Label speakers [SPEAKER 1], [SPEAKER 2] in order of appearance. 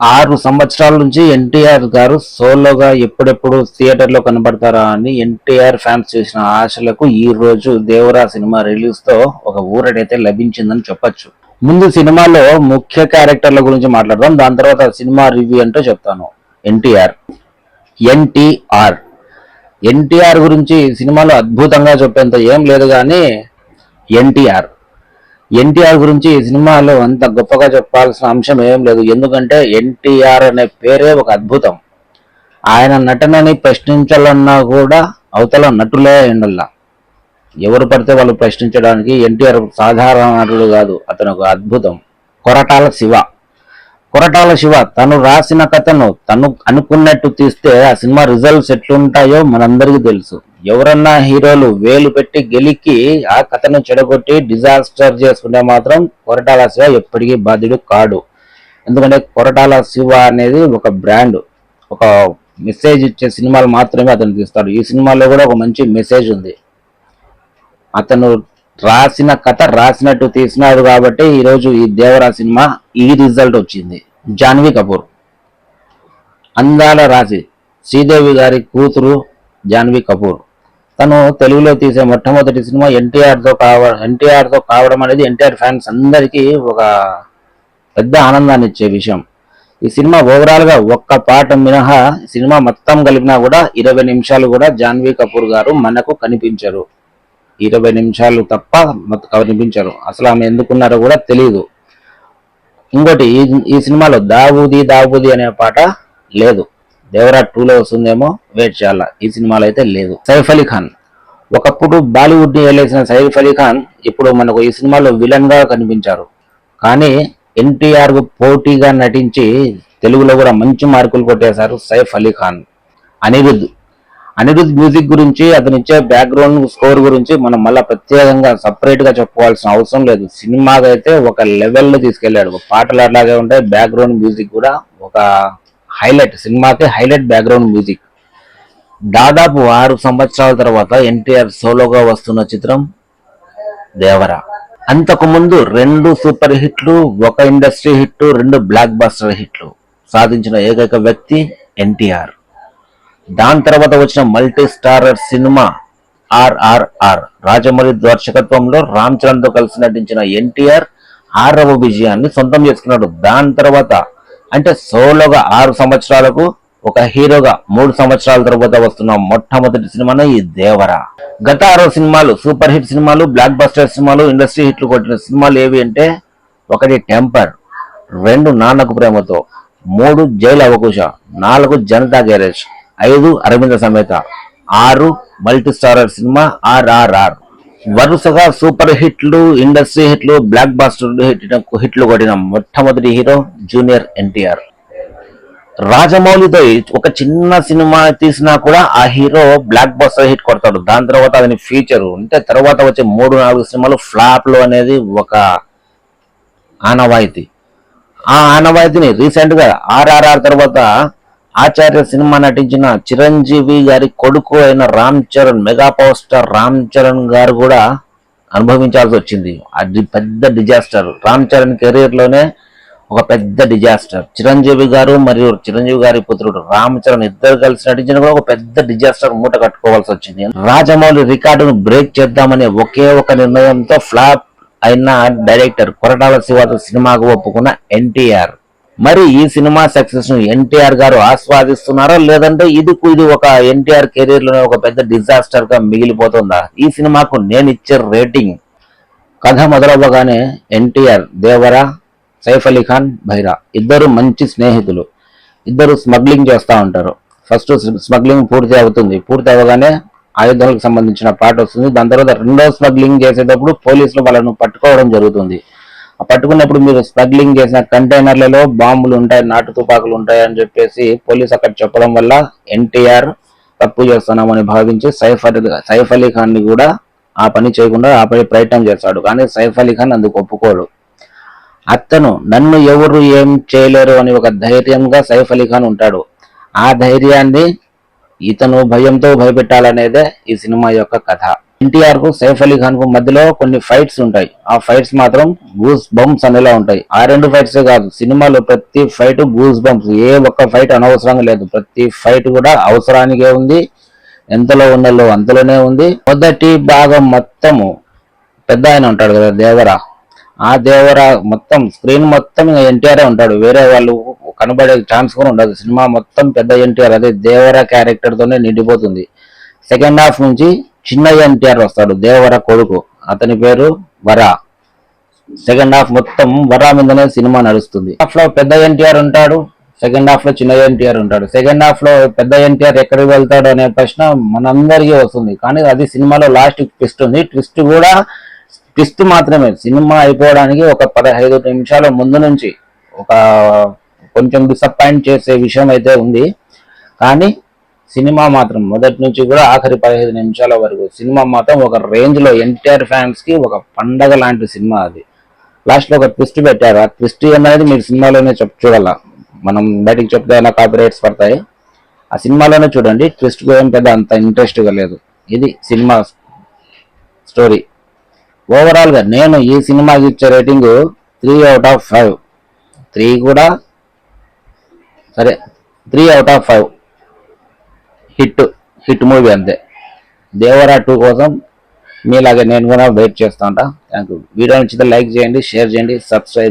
[SPEAKER 1] ఆరు సంవత్సరాల నుంచి ఎన్టీఆర్ గారు సోలోగా ఎప్పుడెప్పుడు థియేటర్లో కనబడతారా అని ఎన్టీఆర్ ఫ్యాన్స్ చేసిన ఆశలకు ఈ రోజు దేవరా సినిమా రిలీజ్తో ఒక ఊరటైతే లభించిందని చెప్పొచ్చు. ముందు సినిమాలో ముఖ్య క్యారెక్టర్ల గురించి మాట్లాడదాం. దాని తర్వాత సినిమా రివ్యూ అంటూ చెప్తాను. ఎన్టీఆర్. ఎన్టీఆర్. ఎన్టీఆర్ గురించి సినిమాలో అద్భుతంగా చెప్పేంత ఏం లేదు కానీ ఎన్టీఆర్. ఎన్టీఆర్ గురించి ఈ సినిమాలో అంత గొప్పగా చెప్పాల్సిన అంశం ఏం లేదు. ఎందుకంటే ఎన్టీఆర్ అనే పేరే ఒక అద్భుతం. ఆయన నటనని ప్రశ్నించాలన్నా కూడా అవతల నటులే ఎండల్లా ఎవరు పడితే వాళ్ళు ప్రశ్నించడానికి ఎన్టీఆర్ సాధారణ నటుడు కాదు. అతను ఒక అద్భుతం. కొరటాల శివ. కొరటాల శివ తను రాసిన కథను తను అనుకున్నట్టు తీస్తే ఆ సినిమా రిజల్ట్స్ ఎట్లుంటాయో మనందరికీ తెలుసు. ఎవరన్నా హీరోలు వేలు పెట్టి గెలికి ఆ కథను చెడగొట్టి డిజాస్టర్ చేసుకుంటే మాత్రం కొరటాల శివ ఎప్పటికీ బాధ్యుడు కాడు. ఎందుకంటే కొరటాల శివ అనేది ఒక బ్రాండ్ ఒక మెసేజ్ ఇచ్చే సినిమాలు మాత్రమే అతను తీస్తాడు. ఈ సినిమాలో కూడా ఒక మంచి మెసేజ్ ఉంది. అతను రాసిన కథ రాసినట్టు తీసినాడు కాబట్టి ఈరోజు ఈ దేవరా సినిమా ఈ రిజల్ట్ వచ్చింది. జాన్వీ కపూర్. అందాల రాసి శ్రీదేవి గారి కూతురు జాన్వీ కపూర్. తను తెలుగులో తీసే మొట్టమొదటి సినిమా ఎన్టీఆర్తో కావ ఎన్టీఆర్తో కావడం అనేది ఎన్టీఆర్ ఫ్యాన్స్ అందరికీ ఒక పెద్ద ఆనందాన్ని ఇచ్చే విషయం. ఈ సినిమా ఓవరాల్గా ఒక్క పాట మినహా సినిమా మొత్తం కలిపినా కూడా ఇరవై నిమిషాలు కూడా జాన్వీ కపూర్ గారు మనకు కనిపించరు. ఇరవై నిమిషాలు తప్ప కనిపించరు. అసలు ఆమె ఎందుకున్నారో కూడా తెలియదు ఇంకోటి ఈ ఈ సినిమాలో దావూది దావూది అనే పాట లేదు. దేవరా టూలో వస్తుందేమో? వెయిట్ చేయాల. ఈ సినిమాలో అయితే లేదు. సైఫ్ అలీ ఖాన్. ఒకప్పుడు బాలీవుడ్ని వెళ్ళేసిన సైఫ్ అలీ ఖాన్ ఇప్పుడు మనకు ఈ సినిమాలో విలన్గా కనిపించారు. కానీ ఎన్టీఆర్కు పోటీగా నటించి తెలుగులో కూడా మంచి మార్కులు కొట్టేశారు సైఫ్ అలీ ఖాన్. అనిరుద్ధ్ అనిరుద్ధ్ మ్యూజిక్ గురించి అతను ఇచ్చే బ్యాక్గ్రౌండ్ స్కోర్ గురించి మనం మళ్ళీ ప్రత్యేకంగా సపరేట్గా చెప్పుకోవాల్సిన అవసరం లేదు. సినిమాగా అయితే ఒక లెవెల్లో తీసుకెళ్ళాడు పాటలు అట్లాగే ఉంటాయి బ్యాక్గ్రౌండ్ మ్యూజిక్ కూడా ఒక హైలైట్ సినిమాకి హైలైట్ బ్యాక్గ్రౌండ్ మ్యూజిక్. దాదాపు ఆరు సంవత్సరాల తర్వాత ఎన్టీఆర్ సోలోగా వస్తున్న చిత్రం దేవరా. అంతకుముందు రెండు సూపర్ హిట్లు ఒక ఇండస్ట్రీ హిట్ రెండు బ్లాక్ బస్టర్ హిట్లు సాధించిన ఏకైక వ్యక్తి ఎన్టీఆర్. దాని తర్వాత వచ్చిన multi starrer cinema RRR Rajamouli దర్శకత్వంలో రామ్ చరణ్తో కలిసి నటించిన ఎన్టీఆర్ ఆరవ విజయాన్ని సొంతం చేసుకున్నాడు. దాని తర్వాత అంటే సోలోగా ఆరు సంవత్సరాలకు ఒక హీరోగా మూడు సంవత్సరాల తర్వాత వస్తున్న మొట్టమొదటి సినిమానే ఈ దేవరా. గత ఆరో సినిమాలు సూపర్ హిట్ సినిమాలు బ్లాక్ బస్టర్ సినిమాలు ఇండస్ట్రీ హిట్లు కొట్టిన సినిమాలు ఏవి అంటే ఒకటి టెంపర్ రెండు నాన్నకు ప్రేమతో మూడు జైలు అవకుశ నాలుగు జనతా గ్యారేజ్ ఐదు అరవింద సమేత ఆరు మల్టీ స్టారర్ సినిమా ఆర్ఆర్ఆర్. వరుసగా సూపర్ హిట్లు ఇండస్ట్రీ హిట్లు బ్లాక్ బాస్టర్ హిట్ హిట్లు కొట్టిన మొట్టమొదటి హీరో జూనియర్ ఎన్టీఆర్. రాజమౌళితో ఒక చిన్న సినిమా తీసినా కూడా ఆ హీరో బ్లాక్ బాస్టర్ హిట్ కొడతాడు. దాని తర్వాత అతని ఫీచర్ అంటే తర్వాత వచ్చే మూడు నాలుగు సినిమాలు ఫ్లాప్లో అనేది ఒక ఆనవాయితీ. ఆ ఆనవాయితీని రీసెంట్గా ఆర్ఆర్ఆర్ తర్వాత ఆచార్య సినిమా నటించిన చిరంజీవి గారి కొడుకు అయిన Ram Charan mega power star Ram Charan గారు కూడా అనుభవించాల్సి వచ్చింది. అది పెద్ద డిజాస్టర్. రామ్ చరణ్ కెరీర్లోనే ఒక పెద్ద డిజాస్టర్. చిరంజీవి గారు మరియు చిరంజీవి గారి పుత్రుడు రామ్ చరణ్ ఇద్దరు కలిసి నటించిన కూడా ఒక పెద్ద డిజాస్టర్ మూట కట్టుకోవాల్సి వచ్చింది. రాజమౌళి రికార్డును బ్రేక్ చేద్దామనే ఒకే ఒక నిర్ణయంతో ఫ్లాప్ అయిన డైరెక్టర్ కొరటాల శివాత సినిమాకు ఒప్పుకున్న ఎన్టీఆర్. మరి ఈ సినిమా సక్సెస్ను ఎన్టీఆర్ గారు ఆస్వాదిస్తున్నారా? లేదంటే ఇది ఇది ఒక ఎన్టీఆర్ కెరీర్లోనే ఒక పెద్ద డిజాస్టర్గా మిగిలిపోతుందా? ఈ సినిమాకు నేను ఇచ్చే రేటింగ్ కథ మొదలవ్వగానే ఎన్టీఆర్ దేవరా సైఫ్ అలీ ఖాన్ భైరా ఇద్దరు మంచి స్నేహితులు. ఇద్దరు స్మగ్లింగ్ చేస్తూ ఉంటారు. ఫస్ట్ స్మగ్లింగ్ పూర్తి అవుతుంది. పూర్తి అవ్వగానే ఆయుధాలకు సంబంధించిన పాట వస్తుంది. దాని తర్వాత రెండో స్మగ్లింగ్ చేసేటప్పుడు పోలీసులు వాళ్ళను పట్టుకోవడం జరుగుతుంది. ఆ పట్టుకున్నప్పుడు మీరు స్మగ్లింగ్ చేసిన కంటైనర్లలో బాంబులు ఉంటాయి నాటు తుపాకులు ఉంటాయి అని చెప్పేసి పోలీస్ అక్కడ చెప్పడం వల్ల ఎన్టీఆర్ తప్పు చేస్తున్నామని భావించి సైఫ్ అలీ సైఫ్ అలీ ఖాన్ని కూడా ఆ పని చేయకుండా ఆపే ప్రయత్నం చేస్తాడు. కానీ సైఫ్ అలీ ఖాన్ అందుకు ఒప్పుకోడు. అతను నన్ను ఎవరు ఏం చేయలేరు అని ఒక ధైర్యంగా సైఫ్ అలీ ఖాన్ ఉంటాడు. ఆ ధైర్యాన్ని ఇతను భయంతో భయపెట్టాలనేదే ఈ సినిమా యొక్క కథ. ఎన్టీఆర్కు సైఫ్ అలీ ఖాన్కు మధ్యలో కొన్ని ఫైట్స్ ఉంటాయి. ఆ ఫైట్స్ మాత్రం గూస్ బంప్స్ అనేలా ఉంటాయి. ఆ రెండు ఫైట్స్ కాదు సినిమాలో ప్రతి ఫైట్ గూస్ బంప్స్. ఏ ఒక్క ఫైట్ అనవసరంగా లేదు. ప్రతి ఫైట్ కూడా అవసరానికే ఉంది. ఎంతలో ఉన్నలో అంతలోనే ఉంది. మొదటి భాగం మొత్తము పెద్ద ఆయన ఉంటాడు కదా దేవరా. ఆ దేవర మొత్తం స్క్రీన్ మొత్తం ఎన్టీఆర్ ఉంటాడు. వేరే వాళ్ళు కనబడే ఛాన్స్ కూడా ఉండదు. సినిమా మొత్తం పెద్ద ఎన్టీఆర్. అదే దేవర క్యారెక్టర్తోనే నిండిపోతుంది. సెకండ్ హాఫ్ నుంచి చిన్న ఎన్టీఆర్ వస్తాడు దేవర కొడుకు. అతని పేరు వరా. సెకండ్ హాఫ్ మొత్తం వరా మీదనే సినిమా నడుస్తుంది. హాఫ్లో పెద్ద ఎన్టీఆర్ ఉంటాడు సెకండ్ హాఫ్లో చిన్న ఎన్టీఆర్ ఉంటాడు. సెకండ్ హాఫ్లో పెద్ద ఎన్టీఆర్ ఎక్కడికి వెళ్తాడు అనే ప్రశ్న మనందరికీ వస్తుంది. కానీ అది సినిమాలో లాస్ట్ ట్విస్ట్ ఉంది. ట్విస్ట్ కూడా ట్విస్ట్ మాత్రమే. సినిమా అయిపోవడానికి ఒక పదహైదు నిమిషాల ముందు నుంచి ఒక కొంచెం డిసప్పాయింట్ చేసే విషయం అయితే ఉంది. కానీ సినిమా మాత్రం మొదటి నుంచి కూడా ఆఖరి పదిహేను నిమిషాల వరకు సినిమా మాత్రం ఒక రేంజ్లో ఎన్టీఆర్ ఫ్యాన్స్కి ఒక పండగ లాంటి సినిమా అది. లాస్ట్లో ఒక ట్విస్ట్ పెట్టారు. ఆ ట్విస్ట్ అనేది మీరు సినిమాలోనే చెప్ చూడాల? మనం బయటికి చెప్తే అయినా కాపీరైట్స్ పడతాయి? ఆ సినిమాలోనే చూడండి. ట్విస్ట్ ఏం పెద్ద అంత ఇంట్రెస్ట్గా లేదు. ఇది సినిమా స్టోరీ ఓవరాల్గా నేను ఈ సినిమాకి ఇచ్చే rating three out of five three కూడా సరే three out of five hit hit movie అంతే. దేవరా టూ కోసం మీలాగే నేను కూడా వెయిట్ చేస్తా ఉంటా. థ్యాంక్ యూ వీడియో నచ్చితే లైక్ చేయండి షేర్ చేయండి సబ్స్క్రైబ్